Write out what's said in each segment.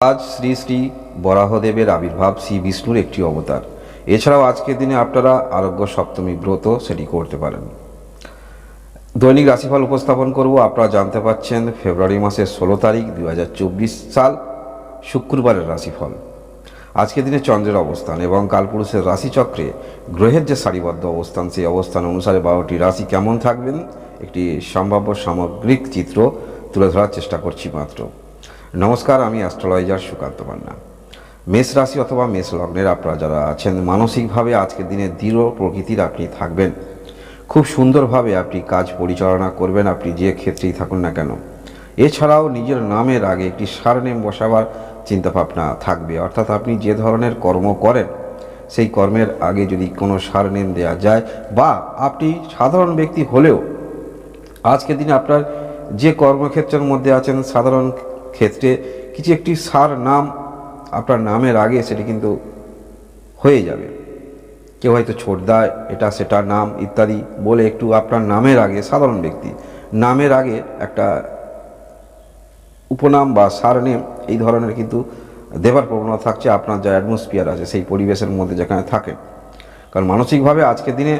আজ শ্রী শ্রী বরাহদেবের আবির্ভাব শ্রী বিষ্ণুর একটি অবতার। এছাড়াও আজকের দিনে আপনারা আরোগ্য সপ্তমী ব্রত সেটি করতে পারেন। দৈনিক রাশিফল উপস্থাপন করব। আপনারা জানতে পাচ্ছেন ফেব্রুয়ারি মাসের ষোলো তারিখ দু হাজার চব্বিশ সাল, শুক্রবারের রাশিফল। আজকের দিনে চন্দ্রের অবস্থান এবং কালপুরুষের রাশিচক্রে গ্রহের যে সারিবদ্ধ অবস্থান, সেই অবস্থান অনুসারে বারোটি রাশি কেমন থাকবেন? একটি সম্ভাব্য সামগ্রিক চিত্র তুলে ধরার চেষ্টা করছি মাত্র। নমস্কার, আমি অ্যাস্ট্রোলজার সুকান্ত পান্না মেষ রাশি অথবা মেষ লগ্নের আপনারা যারা আছেন, মানসিকভাবে আজকের দিনে দৃঢ় প্রকৃতির আপনি থাকবেন। খুব সুন্দরভাবে আপনি কাজ পরিচালনা করবেন, আপনি যে ক্ষেত্রেই থাকুন না কেন। এছাড়াও নিজের নামের আগে একটি সারনেম বসাবার চিন্তাভাবনা থাকবে। অর্থাৎ আপনি যে ধরনের কর্ম করেন, সেই কর্মের আগে যদি কোনো সারনেম দেওয়া যায় বা আপনি সাধারণ ব্যক্তি হলেও, আজকের দিনে আপনার যে কর্মক্ষেত্রের মধ্যে আছেন, সাধারণ ক্ষেত্রে কিছু একটি সার নাম আপনার নামের আগে সেটি কিন্তু হয়ে যাবে। কেউ হয়তো ছোট ছোটদা এটা সেটা নাম ইত্যাদি বলে একটু আপনার নামের আগে, সাধারণ ব্যক্তি, নামের আগে একটা উপনাম বা সারনেম এই ধরনের কিন্তু দেবার প্রবণতা থাকছে, আপনার যা অ্যাটমসফিয়ার আছে সেই পরিবেশের মধ্যে যেখানে থাকে। কারণ মানসিকভাবে আজকের দিনে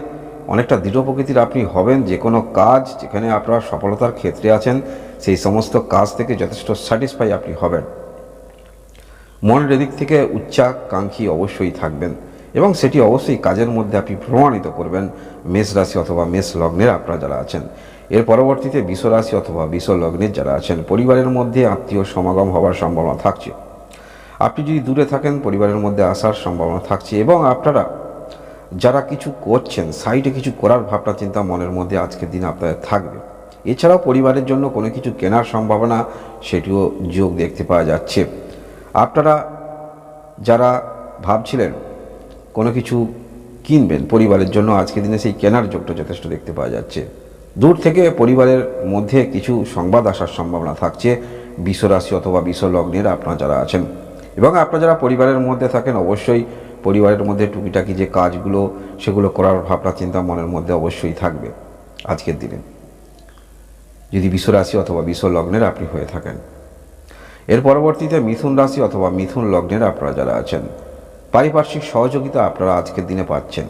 অনেকটা দৃঢ় প্রকৃতির আপনি হবেন, যে কোনো কাজ যেখানে আপনার সফলতার ক্ষেত্রে আছেন, সেই সমস্ত কাজ থেকে যথেষ্ট স্যাটিসফাই আপনি হবেন। মনের দিক থেকে উচ্চাকাঙ্ক্ষী অবশ্যই থাকবেন এবং সেটি অবশ্যই কাজের মধ্যে আপনি প্রমাণিত করবেন, মেষ রাশি অথবা মেষ লগ্নের আপনারা যারা আছেন। এর পরবর্তীতে বিষ রাশি অথবা বিষ লগ্নের যারা আছেন, পরিবারের মধ্যে আত্মীয় সমাগম হওয়ার সম্ভাবনা থাকছে। আপনি যদি দূরে থাকেন, পরিবারের মধ্যে আসার সম্ভাবনা থাকছে এবং আপনারা যারা কিছু করছেন সাইডে কিছু করার ভাবনা, চিন্তা মনের মধ্যে আজকের দিন আপনাদের থাকবে। এছাড়াও পরিবারের জন্য কোনো কিছু কেনার সম্ভাবনা, সেটিও যোগ দেখতে পাওয়া যাচ্ছে। আপনারা যারা ভাবছিলেন কোনো কিছু কিনবেন, পরিবারের জন্য আজকের দিনে সেই কেনার যোগটা যথেষ্ট দেখতে পাওয়া যাচ্ছে। দূর থেকে পরিবারের মধ্যে কিছু সংবাদ আসার সম্ভাবনা থাকছে, বিশ্বরাশি অথবা বিশ্ব লগ্নের আপনারা যারা আছেন। এবং আপনারা যারা পরিবারের মধ্যে থাকেন, অবশ্যই পরিবারের মধ্যে টুকিটাকি যে কাজগুলো, সেগুলো করার ভাবনা, চিন্তা মনের মধ্যে অবশ্যই থাকবে আজকের দিনে। যদি বিশ্বরাশি অথবা বিশ্ব লগ্নের আপনি হয়ে থাকেন। এর পরবর্তীতে মিথুন রাশি অথবা মিথুন লগ্নের আপনারা যারা আছেন, পারিপার্শ্বিক সহযোগিতা আপনারা আজকের দিনে পাচ্ছেন।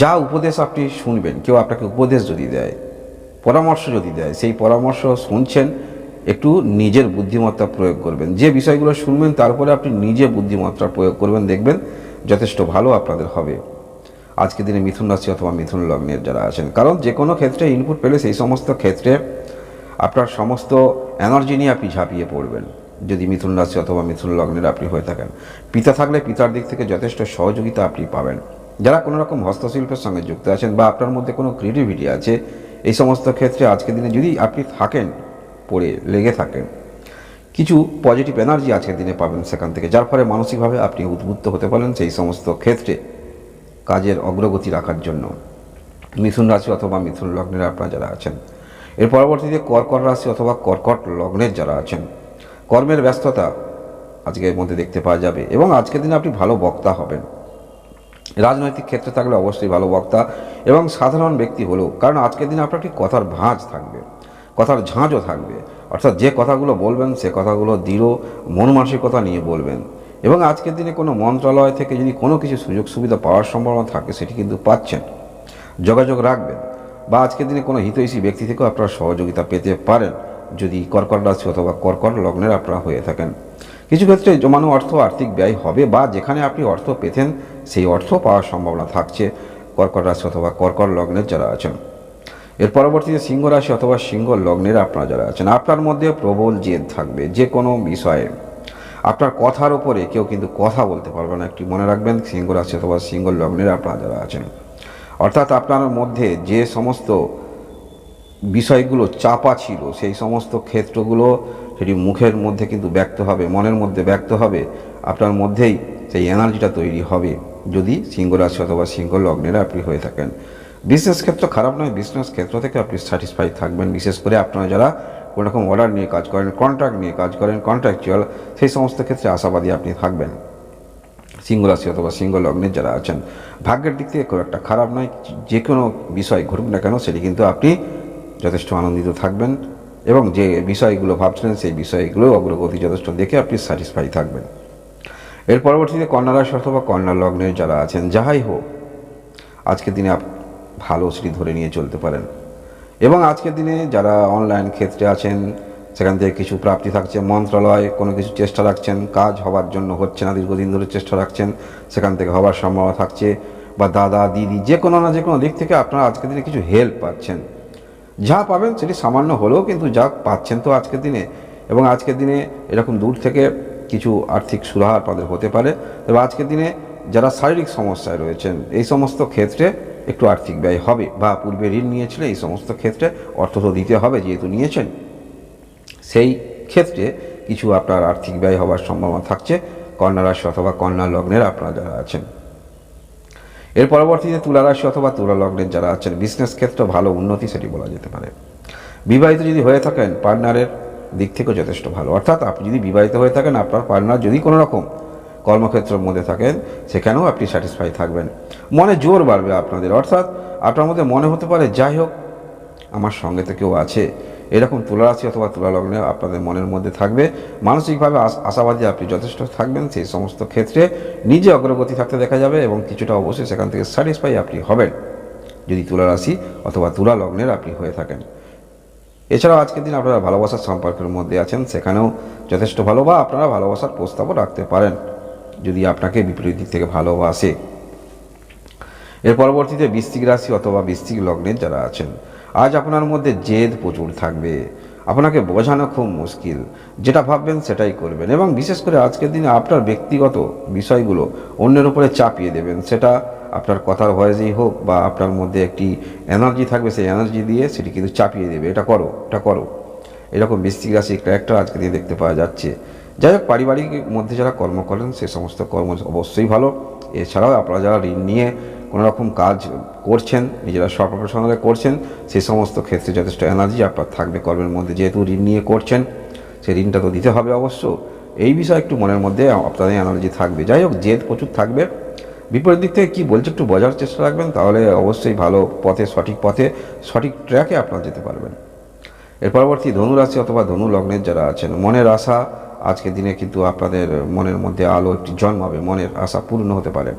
যা উপদেশ আপনি শুনবেন, কেউ আপনাকে উপদেশ যদি দেয়, পরামর্শ যদি দেয়, সেই পরামর্শ শুনছেন একটু নিজের বুদ্ধিমত্তা প্রয়োগ করবেন। যে বিষয়গুলো শুনবেন, তারপরে আপনি নিজে বুদ্ধিমত্তা প্রয়োগ করবেন, দেখবেন যথেষ্ট ভালো আপনাদের হবে। আজকের দিনে মিথুন রাশি অথবা মিথুন লগ্নের যারা আছেন, কারণ যে কোনো ক্ষেত্রে ইনপুট পেলে সেই সমস্ত ক্ষেত্রে আপনার সমস্ত এনার্জি নিয়ে আপনি ঝাঁপিয়ে পড়বেন। যদি মিথুন রাশি অথবা মিথুন লগ্নের আপনি হয়ে থাকেন, পিতা থাকলে পিতার দিক থেকে যথেষ্ট সহযোগিতা আপনি পাবেন। যারা কোনো রকম হস্তশিল্পের সঙ্গে যুক্ত আছেন বা আপনার মধ্যে কোনো ক্রিয়েটিভিটি আছে, এই সমস্ত ক্ষেত্রে আজকের দিনে যদি আপনি থাকেন পড়ে লেগে থাকেন। কিছু পজিটিভ এনার্জি আজকের দিনে পাবেন সেখান থেকে, যার ফলে মানসিকভাবে আপনি উদ্বুদ্ধ হতে পারেন সেই সমস্ত ক্ষেত্রে কাজের অগ্রগতি রাখার জন্য। মিথুন রাশি অথবা মিথুন লগ্নের আপনারা যারা আছেন, এর পরবর্তীতে কর্কট রাশি অথবা কর্কট লগ্নের যারা আছেন, কর্মের ব্যস্ততা আজকের মধ্যে দেখতে পাওয়া যাবে এবং আজকের দিনে আপনি ভালো বক্তা হবেন। রাজনৈতিক ক্ষেত্রে থাকলে অবশ্যই ভালো বক্তা এবং সাধারণ ব্যক্তি হলেও, কারণ আজকের দিনে আপনার একটি কথার ভাঁজ থাকবে। কথার ঝাঁঝও থাকবে। অর্থাৎ যে কথাগুলো বলবেন, সে কথাগুলো দৃঢ় মন মানসিকতা নিয়ে বলবেন। এবং আজকের দিনে কোনো মন্ত্রণালয় থেকে যদি কোনো কিছু সুযোগ সুবিধা পাওয়ার সম্ভাবনা থাকে, সেটি কিন্তু পাচ্ছেন। যোগাযোগ রাখবেন। বা আজকের দিনে কোনো হিতৈষী ব্যক্তি থেকেও আপনারা সহযোগিতা পেতে পারেন, যদি কর্কট রাশি অথবা কর্কট লগ্নের আপনারা হয়ে থাকেন। কিছু ক্ষেত্রে জমানো অর্থ আর্থিক ব্যয় হবে, বা যেখানে আপনি অর্থ পেতেন, সেই অর্থ পাওয়ার সম্ভাবনা থাকছে। কর্কট রাশি অথবা কর্কট লগ্নের যারা আছেন। এর পরবর্তীতে সিংহ রাশি অথবা সিংহ লগ্নের আপনারা যারা আছেন, আপনার মধ্যে প্রবল জেদ থাকবে যে কোনো বিষয়ে। আপনার কথার ওপরে কেউ কিন্তু কথা বলতে পারবে না। একটি মনে রাখবেন, সিংহ রাশি অথবা সিংহ লগ্নের আপনারা যারা আছেন। অর্থাৎ আপনার মধ্যে যে সমস্ত বিষয়গুলো চাপা ছিল, সেই সমস্ত ক্ষেত্রগুলো সেটি মুখের মধ্যে কিন্তু ব্যক্ত হবে, মনের মধ্যে ব্যক্ত হবে। আপনার মধ্যেই সেই এনার্জিটা তৈরি হবে, যদি সিংহ রাশি অথবা সিংহ লগ্নের আপনি হয়ে থাকেন। বিজনেস ক্ষেত্র খারাপ নয় বিজনেস ক্ষেত্র থেকে আপনি স্যাটিসফাই থাকবেন। বিশেষ করে আপনারা যারা কোনো রকম অর্ডার নিয়ে কাজ করেন কন্ট্রাক্ট নিয়ে কাজ করেন কন্ট্রাকচুয়াল সেই সমস্ত ক্ষেত্রে আশাবাদী আপনি থাকবেন। সিংহ রাশি অথবা সিংহ লগ্নের যারা আছেন, ভাগ্যের দিক থেকে খুব একটা খারাপ নয়, যে কোনো বিষয় ঘটুক না কেন, সেটি কিন্তু আপনি যথেষ্ট আনন্দিত থাকবেন এবং যে বিষয়গুলো ভাবছিলেন, সেই বিষয়গুলো অগ্রগতি যথেষ্ট দেখে আপনি স্যাটিসফাই থাকবেন। এর পরবর্তীতে কন্যা রাশি অথবা কন্যা লগ্নের যারা আছেন, যাহাই হোক, আজকের দিনে ভালো সেটি ধরে নিয়ে চলতে পারেন। এবং আজকের দিনে যারা অনলাইন ক্ষেত্রে আছেন, সেখান থেকে কিছু প্রাপ্তি থাকছে মন্ত্রণালয় কোনো কিছু চেষ্টা রাখছেন, কাজ হবার জন্য হচ্ছে না, দীর্ঘদিন ধরে চেষ্টা রাখছেন, সেখান থেকে হবার সম্ভাবনা থাকছে, বা দাদা, দিদি, যে কোনো না যে কোনো দিক থেকে আপনারা আজকের দিনে কিছু হেল্প পাচ্ছেন। যা পাবেন সেটি সামান্য হলেও কিন্তু যা পাচ্ছেন তো আজকের দিনে। এবং আজকের দিনে এরকম দূর থেকে কিছু আর্থিক সুরাহার আপনাদের হতে পারে। তবে আজকের দিনে যারা শারীরিক সমস্যায় রয়েছেন, এই সমস্ত ক্ষেত্রে একটু আর্থিক ব্যয় হবে বা পূর্বে ঋণ নিয়েছিলেন এই সমস্ত ক্ষেত্রে অর্থ তো দিতে হবে যেহেতু নিয়েছেন। সেই ক্ষেত্রে কিছু আপনার আর্থিক ব্যয় হওয়ার সম্ভাবনা থাকছে কন্যা রাশি অথবা কন্যা লগ্নের আপনারা যারা আছেন। এর পরবর্তীতে তুলা রাশি অথবা তুলা লগ্নের যারা আছেন বিজনেস ক্ষেত্রে ভালো উন্নতি সেটি বলা যেতে পারে। বিবাহিত যদি হয়ে থাকেন পার্টনারের দিক থেকেও যথেষ্ট ভালো। অর্থাৎ আপনি যদি বিবাহিত হয়ে থাকেন, আপনার পার্টনার যদি কোনো রকম কর্মক্ষেত্রের মধ্যে থাকেন, সেখানেও আপনি স্যাটিসফাই থাকবেন। মনে জোর বাড়বে আপনাদের, অর্থাৎ আপনার মধ্যে মনে হতে পারে, যাই হোক, আমার সঙ্গে তো কেউ আছে। এরকম তুলারাশি অথবা তুলা লগ্নে আপনাদের মনের মধ্যে থাকবে। মানসিকভাবে আশ- আশাবাদী আপনি যথেষ্ট থাকবেন, সেই সমস্ত ক্ষেত্রে নিজে অগ্রগতি থাকতে দেখা যাবে এবং কিছুটা অবশ্যই সেখান থেকে স্যাটিসফাই আপনি হবেন, যদি তুলারাশি অথবা তুলা লগ্নের আপনি হয়ে থাকেন। এছাড়াও আজকের দিন আপনারা ভালোবাসার সম্পর্কের মধ্যে আছেন, সেখানেও যথেষ্ট ভালো বা আপনারা ভালোবাসার প্রস্তাবও রাখতে পারেন। যদি আপনাকে বিপরীত দিক থেকে ভালোবাসে। এর পরবর্তীতে বৃশ্চিক রাশি অথবা বৃশ্চিক লগ্নের যারা আছেন, আজ আপনার মধ্যে জেদ প্রচুর থাকবে। আপনাকে বোঝানো খুব মুশকিল। যেটা ভাববেন সেটাই করবেন এবং বিশেষ করে আজকের দিনে আপনার ব্যক্তিগত বিষয়গুলো অন্যের উপরে চাপিয়ে দেবেন। সেটা আপনার কথার ভয়েসেই হোক বা আপনার মধ্যে একটি এনার্জি থাকবে, সেই এনার্জি দিয়ে সেটি কিন্তু চাপিয়ে দেবে। এটা করো এটা করো। এরকম বৃশ্চিক রাশি ক্যারেক্টার আজকে দিয়ে দেখতে পাওয়া যাচ্ছে। যাই হোক, পারিবারিক মধ্যে যারা কর্ম করেন, সে সমস্ত কর্ম অবশ্যই ভালো। এছাড়াও আপনারা যারা ঋণ নিয়ে কোনো রকম কাজ করছেন, নিজেরা স্বপ্রফেশনালে করছেন সেই সমস্ত ক্ষেত্রে যথেষ্ট এনার্জি আপনার থাকবে কর্মের মধ্যে। যেহেতু ঋণ নিয়ে করছেন সেই ঋণটা তো দিতে হবে অবশ্য। এই বিষয়ে একটু মনের মধ্যে আপনাদের এনার্জি থাকবে। যাই হোক, জেদ প্রচুর থাকবে। বিপরীত দিক থেকে কী বলছে একটু বোঝার চেষ্টা রাখবেন, তাহলে অবশ্যই ভালো পথে, সঠিক পথে, সঠিক ট্র্যাকে আপনারা যেতে পারবেন। এর পরবর্তী ধনু রাশি অথবা ধনু লগ্নের যারা আছেন, মনের আশা আজকের দিনে কিন্তু আপনাদের মনের মধ্যে আলো একটি জন্মাবে, মনের আশা পূর্ণ হতে পারে।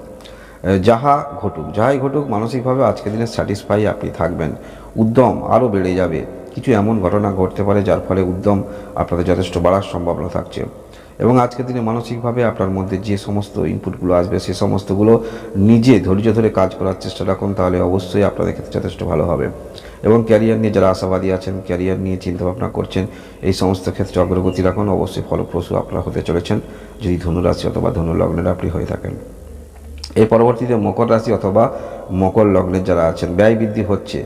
যাহা ঘটুক, যাহাই ঘটুক, মানসিকভাবে আজকের দিনে স্যাটিসফাই আপনি থাকবেন। উদ্যম আরও বেড়ে যাবে। কিছু এমন ঘটনা ঘটতে পারে যার ফলে উদ্যম আপনাদের যথেষ্ট বাড়ার সম্ভাবনা থাকছে। এবং আজকের দিনে মানসিকভাবে আপনার মধ্যে যে সমস্ত ইনপুটগুলো আসবে, সে সমস্তগুলো নিজে ধৈর্য ধরে কাজ করার চেষ্টা রাখুন, তাহলে অবশ্যই আপনাদের ক্ষেত্রে যথেষ্ট ভালো হবে। এবং ক্যারিয়ার নিয়ে যারা আশাবাদী আছেন, ক্যারিয়ার নিয়ে চিন্তাভাবনা করছেন, এই সমস্ত ক্ষেত্রে অগ্রগতি রাখুন। অবশ্যই ফলপ্রসূ আপনারা হতে চলেছেন। যদি ধনুরাশি অথবা ধনু লগ্নের আপনি হয়ে থাকেন। এর পরবর্তীতে মকর রাশি অথবা মকর লগ্নের যারা আছেন, ব্যয় বৃদ্ধি হচ্ছে।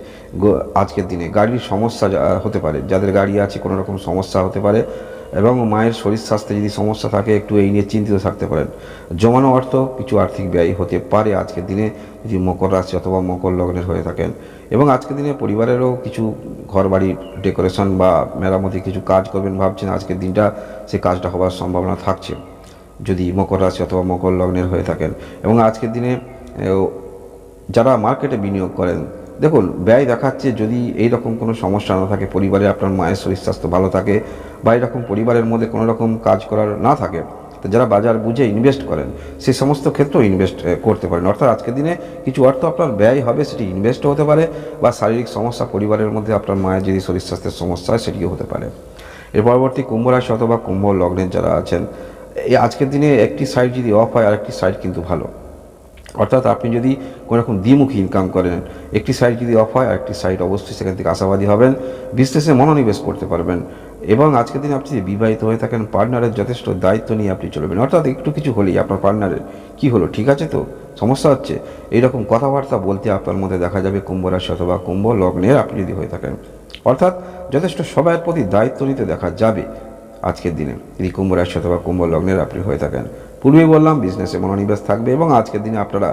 আজকের দিনে গাড়ির সমস্যা হতে পারে। যাদের গাড়ি আছে কোনো রকম সমস্যা হতে পারে। এবং মায়ের শরীর স্বাস্থ্যে যদি সমস্যা থাকে, একটু এই নিয়ে চিন্তিত থাকতে পারেন। জমানো অর্থ কিছু আর্থিক ব্যয় হতে পারে আজকের দিনে, যদি মকর রাশি অথবা মকর লগ্নের হয়ে থাকেন। এবং আজকের দিনে পরিবারেরও কিছু ঘর বাড়ির ডেকোরেশন বা মেরামতি কিছু কাজ করবেন ভাবছেন, আজকের দিনটা সেই কাজটা হওয়ার সম্ভাবনা থাকছে। যদি মকর রাশি অথবা মকর লগ্নের হয়ে থাকেন। এবং আজকের দিনে যারা মার্কেটে বিনিয়োগ করেন দেখুন, ব্যয় দেখাচ্ছে যদি এই রকম কোনো সমস্যা না থাকে, পরিবারে আপনার মায়ের শরীর স্বাস্থ্য ভালো থাকে বা এরকম পরিবারের মধ্যে কোনো রকম কাজ করার না থাকে, তো যারা বাজার বুঝে ইনভেস্ট করেন, সে সমস্ত ক্ষেত্রেও ইনভেস্ট করতে পারেন। অর্থাৎ আজকের দিনে কিছু অর্থ আপনার ব্যয় হবে, সেটি ইনভেস্টও হতে পারে বা শারীরিক সমস্যা পরিবারের মধ্যে আপনার মায়ের যদি শরীর স্বাস্থ্যের সমস্যা হয়, সেটিও হতে পারে। এর পরবর্তী কুম্ভ রাশি অথবা কুম্ভ লগ্নের যারা আছেন এই আজকের দিনে একটি সাইড যদি অফ হয়, আরেকটি সাইড কিন্তু ভালো। অর্থাৎ আপনি যদি কোনো রকম দ্বিমুখী ইনকাম করেন, একটি সাইড যদি অফ হয়, আরেকটি সাইড অবশ্যই সেখান থেকে আশাবাদী হবেন বিজনেসে মনোনিবেশ করতে পারবেন এবং আজকের দিনে আপনি যদি বিবাহিত হয়ে থাকেন পার্টনারের যথেষ্ট দায়িত্ব নিয়ে আপনি চলবেন। অর্থাৎ একটু কিছু হলেই আপনার পার্টনারের কি হলো, ঠিক আছে তো? সমস্যা হচ্ছে, এইরকম কথাবার্তা বলতে আপনার মধ্যে দেখা যাবে কুম্ভ রাশি অথবা কুম্ভ লগ্নের আপনি যদি হয়ে থাকেন। অর্থাৎ যথেষ্ট সবার প্রতি দায়িত্ব নিতে দেখা যাবে আজকের দিনে। যদি কুম্ভ রাশি অথবা কুম্ভ লগ্নের আপনি হয়ে থাকেন পূর্বেই বললাম বিজনেসে মনোনিবেশ থাকবে এবং আজকের দিনে আপনারা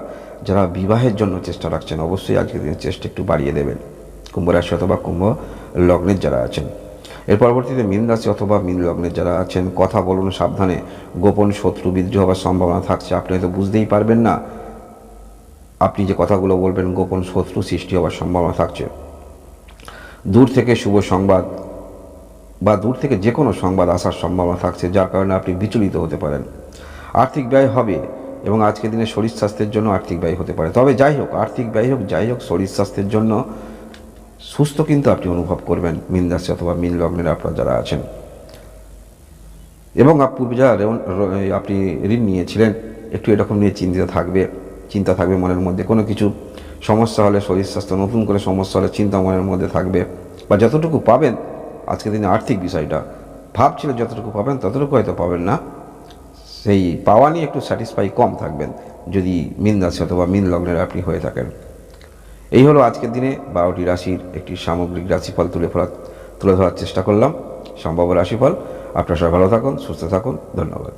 যারা বিবাহের জন্য চেষ্টা রাখছেন, অবশ্যই আজকের দিনে চেষ্টা একটু বাড়িয়ে দেবেন। কুম্ভ রাশি অথবা কুম্ভ লগ্নের যারা আছেন। এর পরবর্তীতে মীন রাশি অথবা মীন লগ্নের যারা আছেন, কথা বলুন সাবধানে। গোপন শত্রু বিদ্রোহ হওয়ার সম্ভাবনা থাকছে, আপনি হয়তো বুঝতেই পারবেন না। আপনি যে কথাগুলো বলবেন, গোপন শত্রু সৃষ্টি হওয়ার সম্ভাবনা থাকছে। দূর থেকে শুভ সংবাদ বা দূর থেকে যে কোনো সংবাদ আসার সম্ভাবনা থাকছে, যার কারণে আপনি বিচলিত হতে পারেন। আর্থিক ব্যয় হবে এবং আজকের দিনে শরীর স্বাস্থ্যের জন্য আর্থিক ব্যয় হতে পারে। তবে যাই হোক, আর্থিক ব্যয় হোক, যাই হোক, শরীর স্বাস্থ্যের জন্য সুস্থ কিন্তু আপনি অনুভব করবেন মিন রাশি অথবা মিন লগ্নের আপনারা যারা আছেন। এবং পূর্বে যারা আপনি ঋণ নিয়েছিলেন, একটু এরকম নিয়ে চিন্তিত থাকবে, চিন্তা থাকবে মনের মধ্যে। কোনো কিছু সমস্যা হলে, শরীর স্বাস্থ্য নতুন করে সমস্যা হলে চিন্তা মনের মধ্যে থাকবে। বা যতটুকু পাবেন, আজকের দিনে আর্থিক বিষয়টা ভাবছিলেন যতটুকু পাবেন, ততটুকু হয়তো পাবেন না। সেই পাওয়া নিয়ে একটু স্যাটিসফাই কম থাকবেন, যদি মিন রাশি অথবা মিন লগ্নের আপনি হয়ে থাকেন। এই হলো আজকের দিনে বারোটি রাশির একটি সামগ্রিক রাশিফল তুলে ফেলার তুলে ধরার চেষ্টা করলাম। সম্ভাব্য রাশিফল। আপনারা সবাই ভালো থাকুন, সুস্থ থাকুন। ধন্যবাদ।